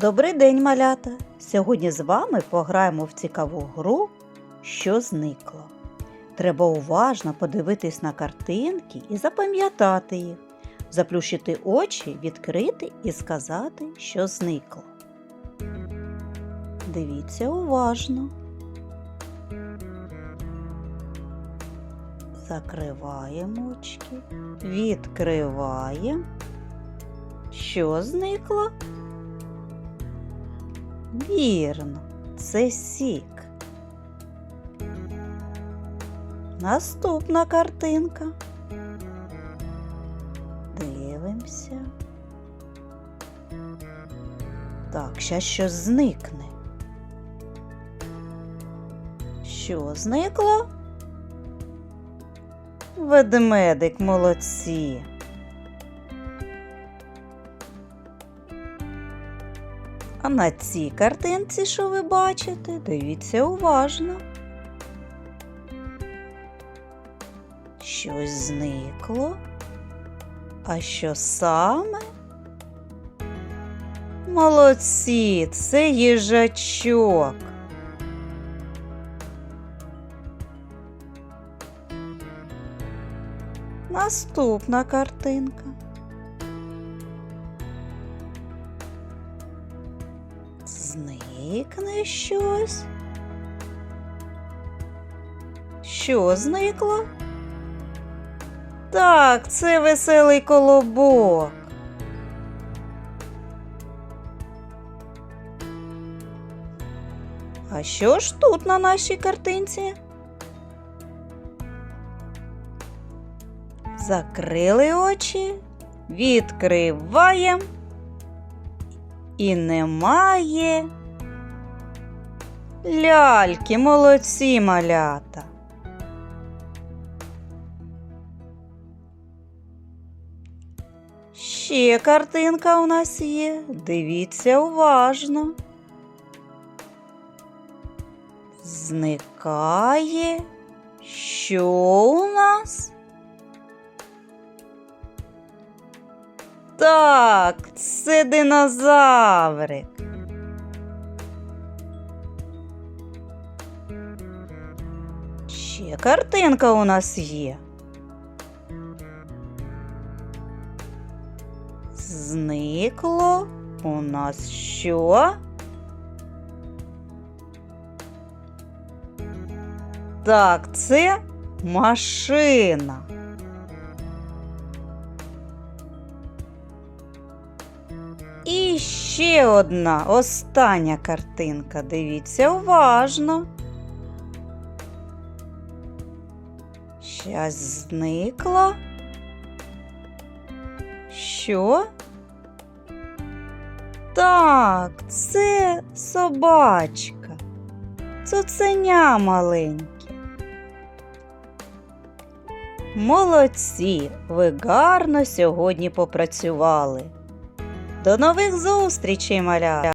Добрий день, малята! Сьогодні з вами пограємо в цікаву гру, що зникло. Треба уважно подивитись на картинки і запам'ятати їх, заплющити очі, відкрити і сказати, що зникло. Дивіться уважно. Закриваємо очки, відкриваємо. Що зникло? Вірно, це сік. Наступна картинка. Дивимося. Так, щас щось зникне. Що зникло? Ведмедик молодці. А на цій картинці, що ви бачите, дивіться уважно. Щось зникло. А що саме? Молодці, це їжачок. Наступна картинка. Зникне щось. Що зникло? Так, це веселий колобок. А що ж тут на нашій картинці? Закрили очі, відкриваємо і немає. Ляльки, молодці малята. Ще картинка у нас є. Дивіться уважно. Зникає. Що у нас? Так, це динозаврик. Ще картинка у нас є. Зникло у нас що? Так, це машина. Ще одна остання картинка. Дивіться уважно. Щас зникла. Що? Так, це собачка. Цуценя маленьке. Молодці, ви гарно сьогодні попрацювали. До нових зустрічей, маля!